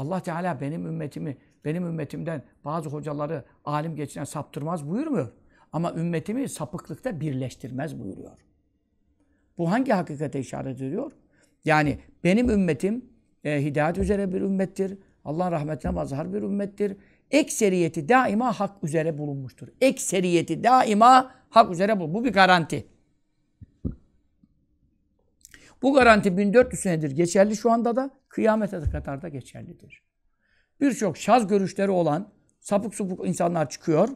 Allah Teala benim ümmetimi, benim ümmetimden bazı hocaları alim geçinen saptırmaz buyurmuyor. Ama ümmetimi sapıklıkta birleştirmez buyuruyor. Bu hangi hakikate işaret ediyor? Yani benim ümmetim e, hidayet üzere bir ümmettir. Allah'ın rahmetine mazhar bir ümmettir. Ekseriyeti daima hak üzere bulunmuştur. Ekseriyeti daima hak üzere bulunmuştur. Bu bir garanti. Bu garanti 1400 senedir geçerli şu anda da kıyamete kadar da geçerlidir. Birçok şaz görüşleri olan sapık supuk insanlar çıkıyor.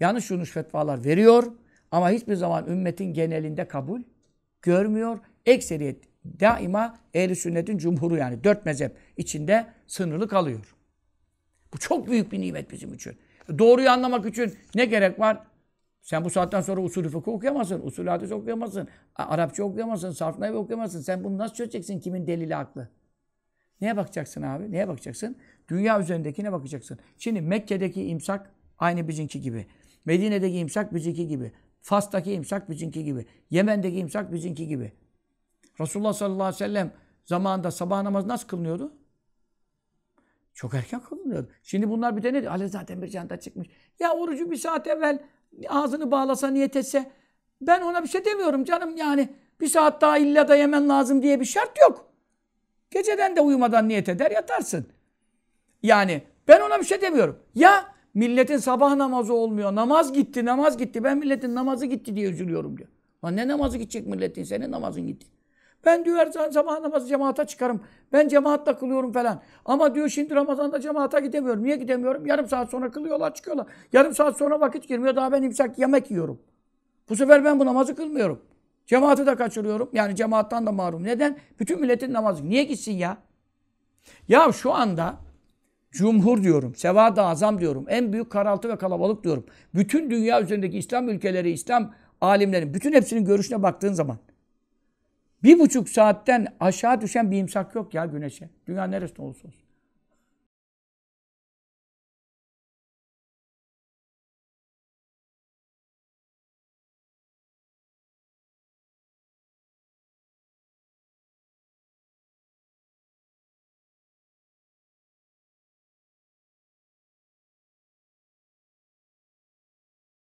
Yanlış yanlış fetvalar veriyor. Ama hiçbir zaman ümmetin genelinde kabul görmüyor. Ekseriyet daima ehli sünnetin cumhuru yani dört mezhep içinde sınırlı kalıyor. Bu çok büyük bir nimet bizim için. Doğruyu anlamak için ne gerek var? Sen bu saatten sonra usulü fıkıh okuyamazsın, usulü hadis okuyamazsın, Arapça okuyamazsın, sarf nahvi okuyamazsın. Sen bunu nasıl çözeceksin? Kimin delili aklı? Neye bakacaksın abi? Neye bakacaksın? Dünya üzerindekine bakacaksın. Şimdi Mekke'deki imsak aynı bizimki gibi. Medine'deki imsak bizimki gibi. Fas'taki imsak bizimki gibi. Yemen'deki imsak bizimki gibi. Resulullah sallallahu aleyhi ve sellem zamanında sabah namazı nasıl kılınıyordu? Çok erken kılınıyordu. Şimdi bunlar bir de ne diyor? Ali zaten bir canda çıkmış. Ya orucu bir saat evvel ağzını bağlasa, niyet etse ben ona bir şey demiyorum canım yani. Bir saat daha illa da yemen lazım diye bir şart yok. Geceden de uyumadan niyet eder yatarsın. Yani ben ona bir şey demiyorum. Ya milletin sabah namazı olmuyor. Namaz gitti, namaz gitti. Ben milletin namazı gitti diye üzülüyorum diyor. Lan ne namazı gidecek milletin? Senin namazın gitti. Ben diyor her zaman namazı cemaate çıkarım. Ben cemaatle kılıyorum falan. Ama diyor şimdi Ramazan'da cemaate gidemiyorum. Niye gidemiyorum? Yarım saat sonra kılıyorlar çıkıyorlar. Yarım saat sonra vakit girmiyor. Daha ben imsak yemek yiyorum. Bu sefer ben bu namazı kılmıyorum. Cemaati de kaçırıyorum. Yani cemaattan da mahrum. Neden? Bütün milletin namazı. Niye gitsin ya? Ya şu anda cumhur diyorum, sevad-ı azam diyorum, en büyük karaltı ve kalabalık diyorum. Bütün dünya üzerindeki İslam ülkeleri, İslam alimlerin, bütün hepsinin görüşüne baktığın zaman bir buçuk saatten aşağı düşen bir imsak yok ya güneşe. Dünya neresinde olsun.